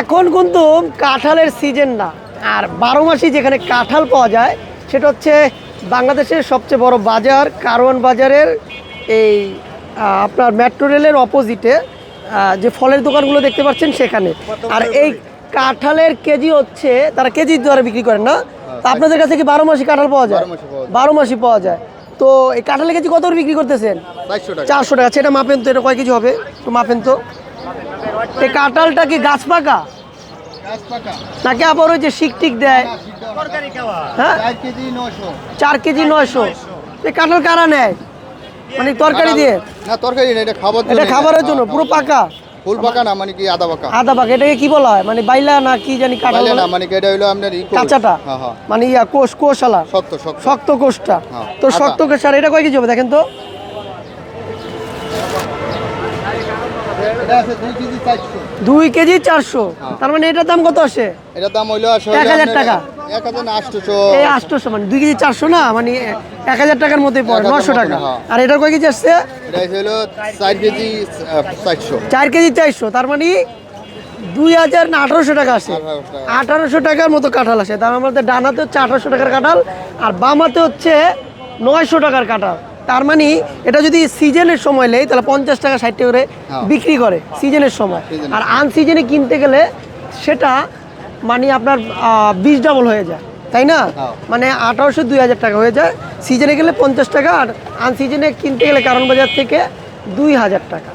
এখন কিন্তু কাঁঠালের সিজন না। আর বারো মাসই যেখানে কাঁঠাল পাওয়া যায় সেটা হচ্ছে বাংলাদেশের সবচেয়ে বড় বাজার কারওয়ান বাজারের এই আপনার মেট্রো রেলের অপোজিটে যে ফলের দোকানগুলো দেখতে পাচ্ছেন সেখানে। আর এই কাঁঠালের কেজি হচ্ছে তারা কেজি দ্বারা বিক্রি করেন না। তা আপনাদের কাছে কি বারো মাসি কাঁঠাল পাওয়া যায়? বারো মাসই পাওয়া যায়। তো এই কাঁঠালের কেজি কত করে বিক্রি করতেছেন? চারশো টাকা। সেটা মাপেন তো এটা কয় কেজি হবে? একটু মাপেন তো। এই কাঁঠালটা কি গাছ পাকা? নাকি আবার ওই যে শিক টিক দেয় হ্যাঁ? চার কেজি নশো নয়শো। এই কাঁঠাল কারা নেয়? মানে তরকারি দিয়ে? না তরকারি না এটা খাবার এটা খাবারের জন্য পুরো পাকা? ফুল পাকা না মানে কি আদা পাকা? আদা পাকা এটাকে কি বলা হয়? মানে বাইলা না কি জানি কাঁঠাল না মানে কি এটা হইল আপনার কাঁচাটা? হ্যাঁ হ্যাঁ। মানে ইয়া কোষ কোষালা? শক্ত শক্ত। শক্ত কোষটা। তো শক্ত কোষ আর এটা কয় কেজি হবে? দেখেন তো। দুই কেজি চারশো। হ্যাঁ। তার মানে এটার দাম কত আসে? এটার দাম হইল এক হাজার টাকা। এই আটশোশো মানে দুই কেজি চারশো না? মানে এক হাজার টাকার মধ্যে পড়ে নশো টাকা। হ্যাঁ। আর এটার কয় কেজি আসছে? চার কেজি চারশো। তার মানে দুই হাজার না আঠারোশো টাকা আসে। 1800 আঠারোশো টাকার মতো কাঁঠাল আসে। তার আমাদের ডানাতে হচ্ছে আঠারোশো টাকার কাঁঠাল আর বামাতে হচ্ছে নয়শো টাকার কাঁঠাল। তার মানে এটা যদি সিজনের সময় নেই তাহলে পঞ্চাশ টাকা ষাট টাকা করে হ্যাঁ। বিক্রি করে সিজনের সময়। আর আনসিজনে কিনতে গেলে সেটা মানে আপনার বিশ ডাবল হয়ে যায় তাই না? হ্যাঁ। মানে আঠারোশো দুই হাজার টাকা হয়ে যায়। সিজনে গেলে পঞ্চাশ টাকা আর আনসিজনে কিনতে গেলে কারণ বাজার থেকে দুই হাজার টাকা।